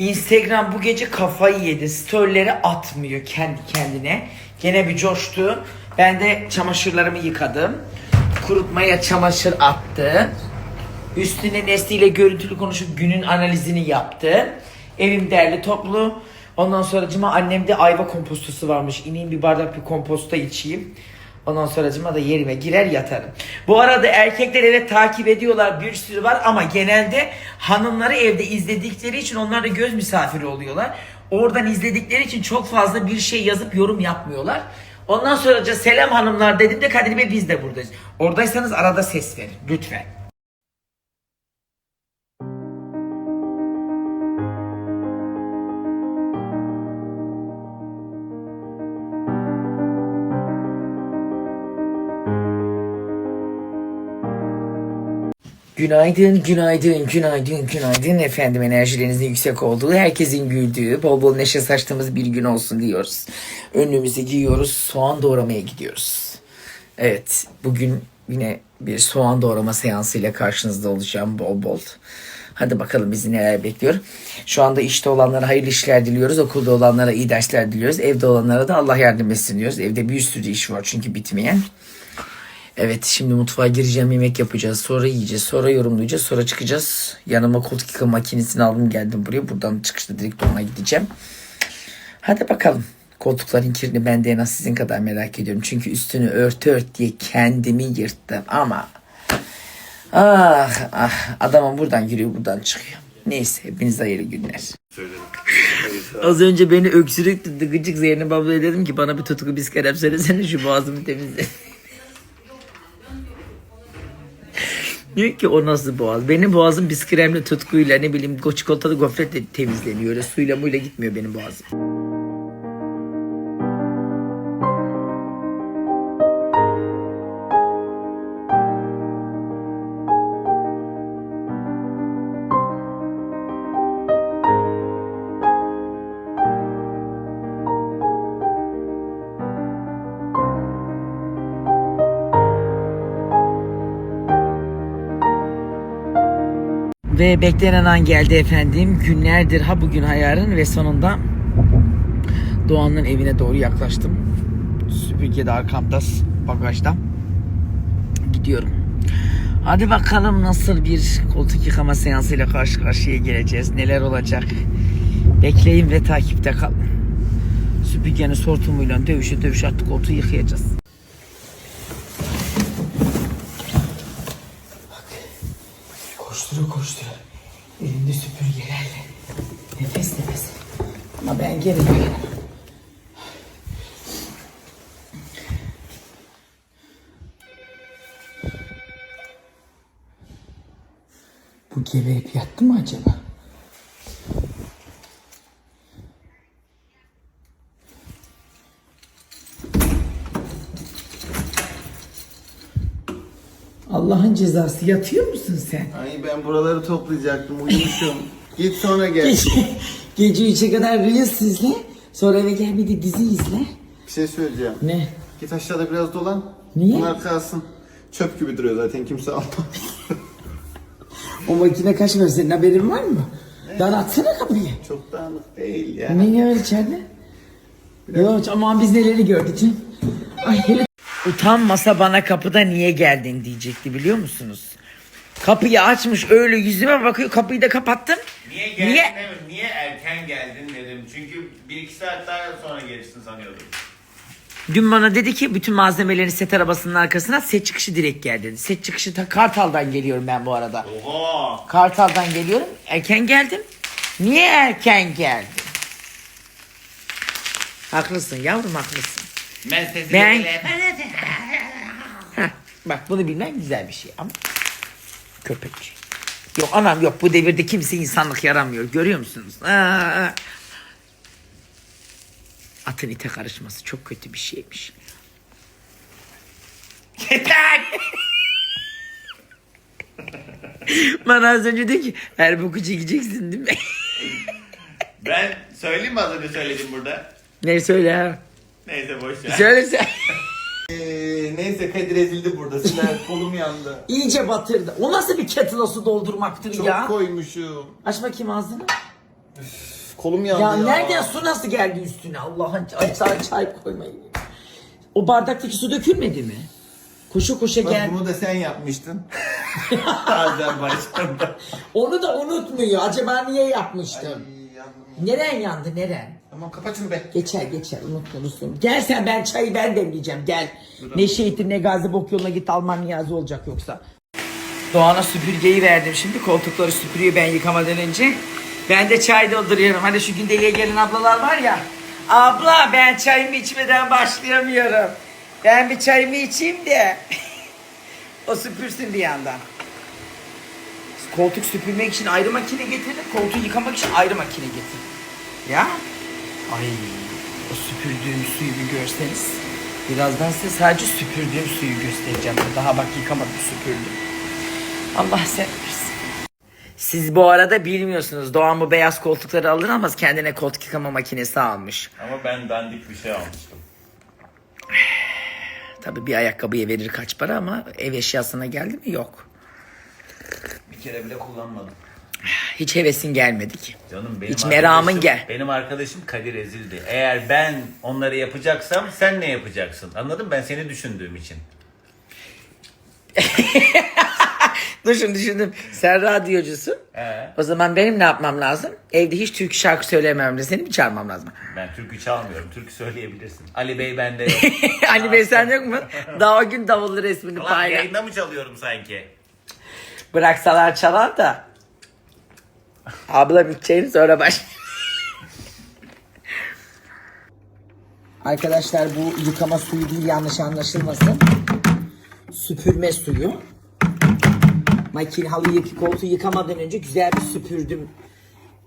Instagram bu gece kafayı yedi. Storyleri atmıyor kendi kendine. Gene bir coştu. Ben de çamaşırlarımı yıkadım. Kurutmaya çamaşır attı. Üstüne Nesli ile görüntülü konuşup günün analizini yaptı. Evim derli toplu. Ondan sonra cıma annemde ayva kompostosu varmış. İneyim bir bardak bir komposta içeyim. Ondan sonra cıma da yerime girer yatarım. Bu arada erkekler evet takip ediyorlar bir sürü var ama genelde hanımları evde izledikleri için onlar da göz misafiri oluyorlar. Oradan izledikleri için çok fazla bir şey yazıp yorum yapmıyorlar. Ondan sonra selam hanımlar dedim de Kadir Bey biz de buradayız. Oradaysanız arada ses verin lütfen. Günaydın, günaydın, günaydın, günaydın efendim. Enerjilerinizin yüksek olduğu, herkesin güldüğü, bol bol neşe saçtığımız bir gün olsun diyoruz. Önlüğümüzü giyiyoruz, soğan doğramaya gidiyoruz. Evet, bugün yine bir soğan doğrama seansıyla karşınızda olacağım bol bol. Hadi bakalım bizi neler bekliyor. Şu anda işte olanlara hayırlı işler diliyoruz. Okulda olanlara iyi dersler diliyoruz. Evde olanlara da Allah yardım etsin diyoruz. Evde bir sürü iş var çünkü bitmeyen. Evet şimdi mutfağa gireceğim yemek yapacağız. Sonra yiyeceğiz. Sonra yorumlayacağız. Sonra çıkacağız. Yanıma koltuk yıkama makinesini aldım geldim buraya. Buradan çıkışta direkt ona gideceğim. Hadi bakalım. Koltukların kirini ben de en az sizin kadar merak ediyorum. Çünkü üstünü örtü ört diye kendimi yırttım ama ah ah adamın buradan giriyor buradan çıkıyor. Neyse hepinize hayırlı günler. Az önce beni öksürük tuttu gıcık Zeynep ablaya dedim ki bana bir tutku biskerem söylesene şu boğazımı temizle. Diyor ki o nasıl boğaz? Benim boğazım biskremle tutkuyla ne bileyim çikolatalı gofretle temizleniyor. Öyle suyla muyla gitmiyor benim boğazım. Ve beklenen an geldi efendim. Günlerdir ha bugün ha yarın ve sonunda Doğan'ın evine doğru yaklaştım. Süpürge de arkamda bagajda. Gidiyorum. Hadi bakalım nasıl bir koltuk yıkama seansıyla karşı karşıya geleceğiz. Neler olacak. Bekleyin ve takipte kalın. Süpürgenin sortumuyla dövüşe dövüş artık koltuğu yıkayacağız. Ama ben geri gelirim. Bu geberip yattı mı acaba? Allah'ın cezası yatıyor musun sen? Ay ben buraları toplayacaktım uyumuşum. Git sonra gel. Gece, gece 3'e kadar Reels izle. Sonra eve gel bir de dizi izle. Bir şey söyleyeceğim. Ne? Git aşağıda biraz dolan. Niye? Bunlar kalsın. Çöp gibi duruyor zaten kimse almaz. O makine kaç var senin haberin var mı? Daha atsana kapıyı. Çok dağınık değil ya. Ne var içeride? Yok aman biz neleri gördük. Ay hele... Utanmasa bana kapıda niye geldin diyecekti biliyor musunuz? Kapıyı açmış öyle yüzüme bakıyor kapıyı da kapattım. Niye geldin Niye? demedim. Niye erken geldin dedim. Çünkü bir iki saat daha sonra gelirsin sanıyordum. Dün bana dedi ki bütün malzemelerini set arabasının arkasına set çıkışı direkt gel dedi. Set çıkışı ta Kartal'dan geliyorum ben bu arada. Oha! Kartal'dan geliyorum. Erken geldim. Niye erken geldin? Haklısın yavrum haklısın. Ben sesi Ben- bile- Heh, bak bunu bilmen güzel bir şey ama köpek. Yok anam yok bu devirde kimse insanlık yaramıyor. Görüyor musunuz? Aa, Atın ite karışması çok kötü bir şeymiş. Yeter! Bana az önce dedi ki her boku çekeceksin değil mi? Ben söyleyeyim mi az önce söyledim burada? ne söyle ha? Neyse boş ver. Söyle sen. Ee, neyse Kadir ezildi burada. Siler kolum yandı. İyice batırdı. O nasıl bir kettle'a su doldurmaktır Çok ya? koymuşum. Aç bakayım ağzını. Kolum yandı Ya, ya. nereden su nasıl geldi üstüne? Allah'ın ay, çay, çay koymayın. O bardaktaki su dökülmedi mi? Koşu koşa Bak gel. bunu da sen yapmıştın. Azerbaycan'da. Onu da unutmuyor. Acaba niye yapmıştım? Ay, yandım. Neren yandı neren? Tamam kapat şunu be. Geçer geçer unutulursun. Gel sen ben çayı ben demleyeceğim gel. Ne şehittir ne gazi bok yoluna git Alman niyazi olacak yoksa. Doğan'a süpürgeyi verdim şimdi koltukları süpürüyor ben yıkamadan önce. Ben de çay dolduruyorum. Hani şu gündeliğe gelen ablalar var ya. Abla ben çayımı içmeden başlayamıyorum. Ben bir çayımı içeyim de. o süpürsün bir yandan. Koltuk süpürmek için ayrı makine getirdim. Koltuğu yıkamak için ayrı makine getirdim. Ya. Ay o süpürdüğüm suyu bir görseniz. Birazdan size sadece süpürdüğüm suyu göstereceğim. Daha bak yıkamadım süpürdüm. Allah sen bilirsin. Siz bu arada bilmiyorsunuz. Doğan bu beyaz koltukları alır ama kendine koltuk yıkama makinesi almış. Ama ben dandik bir şey almıştım. Tabii bir ayakkabıya verir kaç para ama ev eşyasına geldi mi yok. Bir kere bile kullanmadım. Hiç hevesin gelmedi ki. Canım benim Hiç meramın gel. Benim arkadaşım Kadir Ezildi. Eğer ben onları yapacaksam sen ne yapacaksın? Anladın mı? Ben seni düşündüğüm için. Dur şimdi düşündüm. Sen radyocusun. Ee, O zaman benim ne yapmam lazım? Evde hiç türkü şarkı söyleyemem de seni mi çağırmam lazım? ben türkü çalmıyorum. Türkü söyleyebilirsin. Ali Bey bende yok. Ali Bey sen yok mu? Daha o gün davullu resmini Ulan paylaş. yayında mı çalıyorum sanki? Bıraksalar çalar da. Ablam içeceğim sonra baş. Arkadaşlar bu yıkama suyu değil yanlış anlaşılmasın. Süpürme suyu. Makine halı yıkı koltuğu yıkamadan önce güzel bir süpürdüm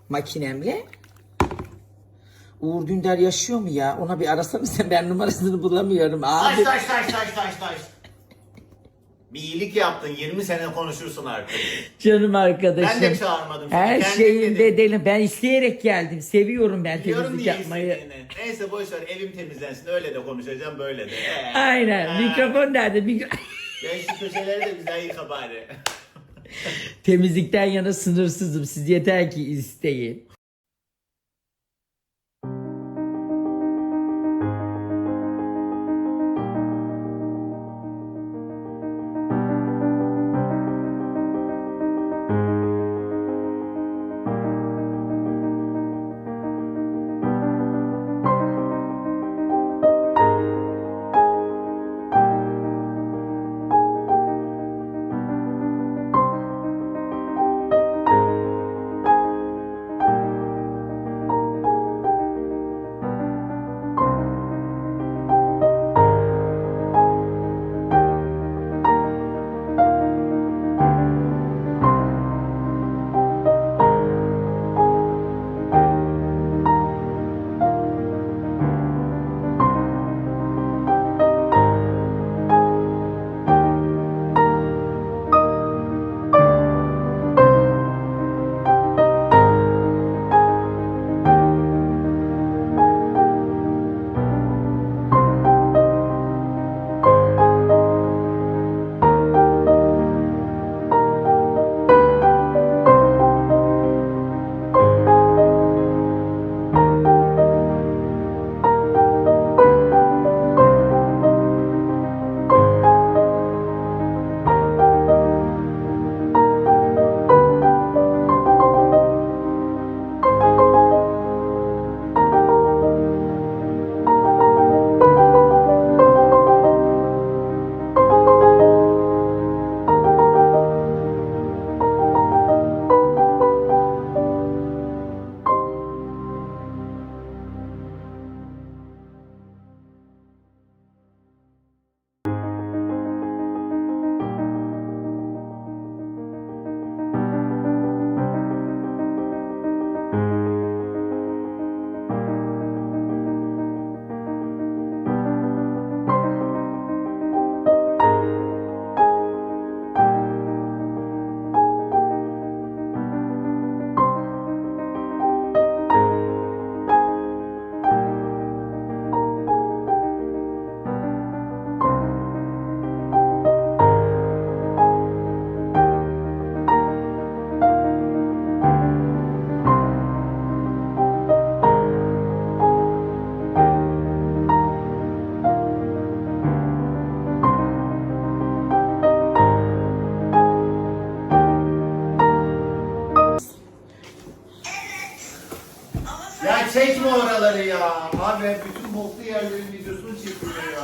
makinemle. Uğur Dündar yaşıyor mu ya? Ona bir arasana sen ben numarasını bulamıyorum Taş abi. taş taş taş taş taş. Bir iyilik yaptın. 20 sene konuşursun artık. Canım arkadaşım. Ben de çağırmadım. seni, Her kendin şeyin bedeli. Ben isteyerek geldim. Seviyorum ben Biliyorum temizlik niye yapmayı. istediğini. Neyse boş ver evim temizlensin öyle de konuşacağım böyle de. Ee, Aynen. ha. Mikrofon nerede? Mikro... Gel şu köşeleri de güzel yıka bari. Temizlikten yana sınırsızım. Siz yeter ki isteyin. Oraları ya. Abi bütün boklu yerlerin videosunu çekiyor ya.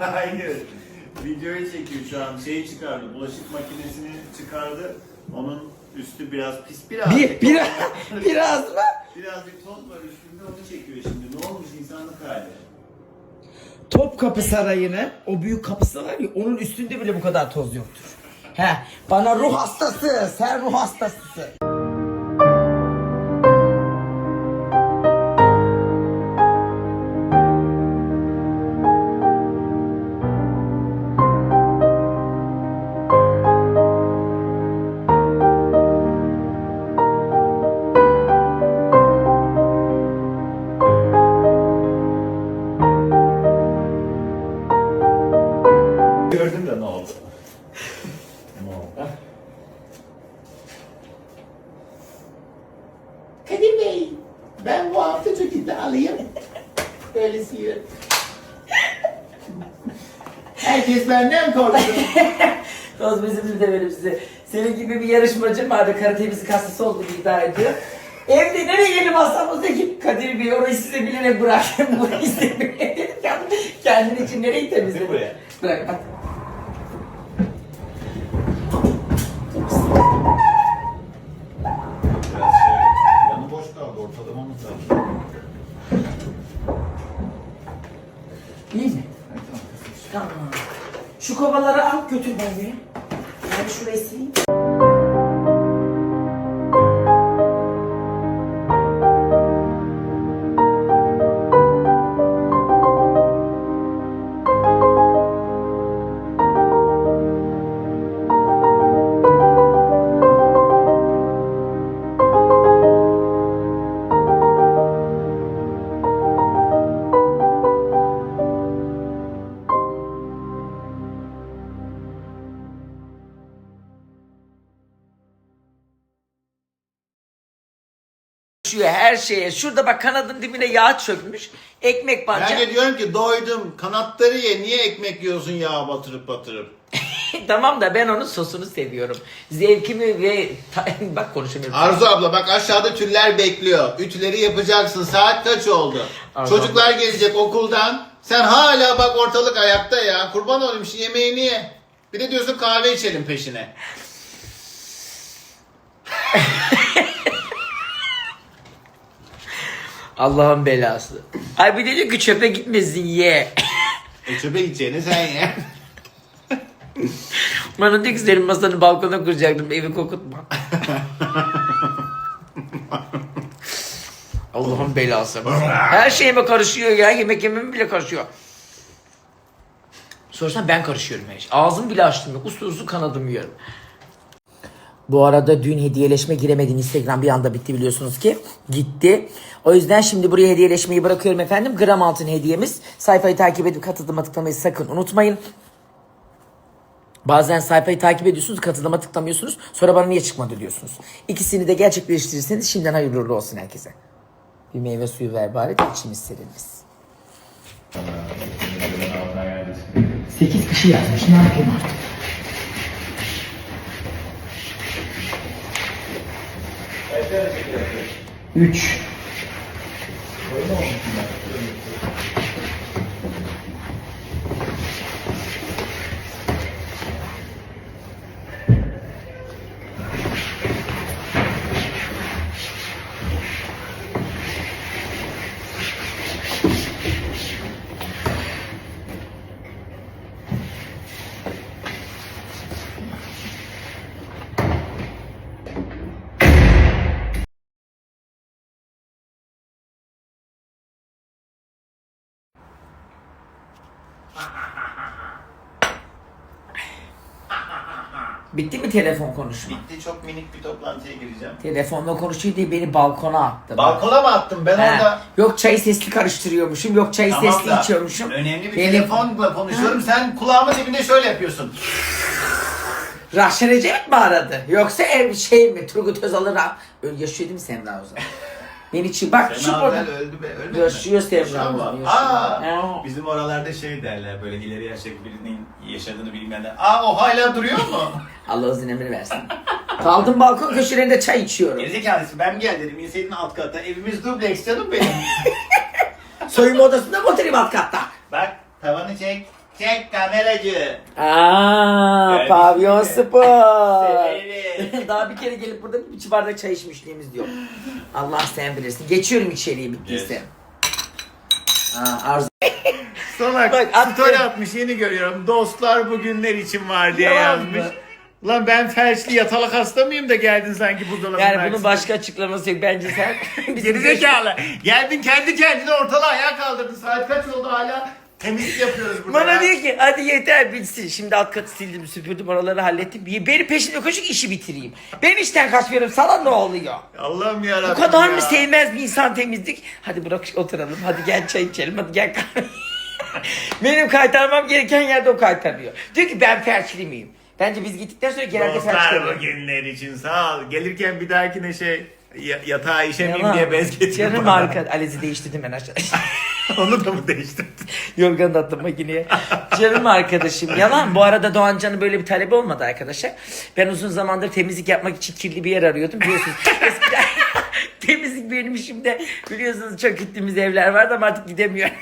Hayır. Videoyu çekiyor şu an. Şeyi çıkardı. Bulaşık makinesini çıkardı. Onun üstü biraz pis biraz. Bir, biraz, biraz mı? Biraz bir toz var üstünde onu çekiyor şimdi. Ne olmuş insanlık hali? Topkapı Sarayı'nı, o büyük kapısı var ya, onun üstünde bile bu kadar toz yoktur. He, bana ruh hastası, sen ruh hastasısın. Yarışmacım vardı. Karate temizlik hastası olduğunu iddia ediyor. Evde nereye gelip hastamuzdaki Kadir Bey orayı size bilerek bıraktım. Burayı size bilerek Kendin için nereyi temizledin? Buraya. Bırak at. Biraz şey, yanı boş kaldı. Ortalamamız lazım. İyi mi? Tamam. Şu kovaları al götür. Ben şurayı sileyim. Her şeye. Şurada bak kanadın dibine yağ çökmüş. Ekmek Ben parça. de diyorum ki doydum. Kanatları ye. Niye ekmek yiyorsun yağ batırıp batırıp? tamam da ben onun sosunu seviyorum. Zevkimi ve bak konuşamıyorum. Arzu abla bak aşağıda tüller bekliyor. Ütüleri yapacaksın. Saat kaç oldu? Arzu Çocuklar gelecek okuldan. Sen hala bak ortalık ayakta ya. Kurban olayım şu yemeğini ye. Bir de diyorsun kahve içelim peşine. Allah'ın belası. Ay bir de diyor ki çöpe gitmesin ye. E çöpe gideceğini sen ye. Bana diyor ki senin masanı balkona kuracaktım evi kokutma. Allah'ın belası. Her şeyime karışıyor ya. Yemek yememe bile karışıyor. Sorsan ben karışıyorum her şey. Ağzım bile açtım yok. Uslu uslu kanadım yiyorum. Bu arada dün hediyeleşme giremedin. Instagram bir anda bitti biliyorsunuz ki. Gitti. O yüzden şimdi buraya hediyeleşmeyi bırakıyorum efendim. Gram altın hediyemiz. Sayfayı takip edip katılıma tıklamayı sakın unutmayın. Bazen sayfayı takip ediyorsunuz, katılıma tıklamıyorsunuz. Sonra bana niye çıkmadı diyorsunuz. İkisini de gerçekleştirirseniz şimdiden hayırlı olsun herkese. Bir meyve suyu ver bari de içimiz serinlesin. 8 kişi yazmış. Ne yapayım artık? Üç. Bitti mi telefon konuşma? Bitti çok minik bir toplantıya gireceğim. Telefonla konuşuyor diye beni balkona attı. Balkona mı attım ben He. orada? Yok çayı sesli karıştırıyormuşum. Yok çayı Tamam sesli da içiyormuşum. Önemli bir Benim- telefonla konuşuyorum. Sen kulağımın dibinde şöyle yapıyorsun. Rahşan Ecevit mi aradı? Yoksa ev şey mi? Turgut Özal'ın rah... Öyle yaşıyor değil mi Semra o zaman? Beni çı bak şu Semaver burada. öldü be. Ölmedi Yaşıyor mi? Semra Yaşıyor mu? Hanım, yaşıyor. Aa, Aa. bizim oralarda şey derler böyle ileri yaştaki birinin yaşadığını bilmeyenler. Aa o hala duruyor mu? Allah uzun ömür versin. Kaldım balkon köşelerinde çay içiyorum. Gerizekalısı ben gel dedim. İnseydin alt katta. Evimiz dubleks canım benim. Soyunma odasında mı oturayım alt katta? Bak tavanı çek. Çek kameracı. Aa, Evet. pavyon spor. Daha bir kere gelip burada bir bardak çay içmişliğimiz yok. Allah sen bilirsin. Geçiyorum içeriye bittiyse. Aa, arzu. Salak Bak, attı. story atmış yeni görüyorum. Dostlar bugünler için var diye Yalan yazmış. Lan ben felçli yatalak hasta mıyım da geldin sanki buzdolabının Yani bunun başka açıklaması yok. Bence sen... Gerizekalı. Geldin kendi kendine ortalığı ayağa kaldırdın. Saat kaç oldu hala temizlik yapıyoruz burada. Bana ya. diyor ki hadi yeter bitsin. Şimdi alt katı sildim süpürdüm oraları hallettim. Benim peşimde koşup işi bitireyim. Ben işten kaçmıyorum sana ne oluyor? Allah'ım yarabbim Bu kadar ya. mı sevmez bir insan temizlik? Hadi bırak oturalım. Hadi gel çay içelim. Hadi gel kahve. Benim kaytarmam gereken yerde o kaytarıyor. Diyor ki ben felçli miyim? Bence biz gittikten sonra genelde felçli Dostlar oluyor. bugünler için sağ ol. Gelirken bir dahakine şey ya- yatağa işemeyeyim diye bez getir Canım bana. arka. Alezi değiştirdim ben aşağı. Onu da mı değiştirdin? Yorgan da attım makineye. Canım arkadaşım. Yalan. Bu arada Doğan Can'ın böyle bir talebi olmadı arkadaşlar. Ben uzun zamandır temizlik yapmak için kirli bir yer arıyordum. Biliyorsunuz eskiden temizlik benim işimde. Biliyorsunuz çok gittiğimiz evler vardı ama artık gidemiyorum.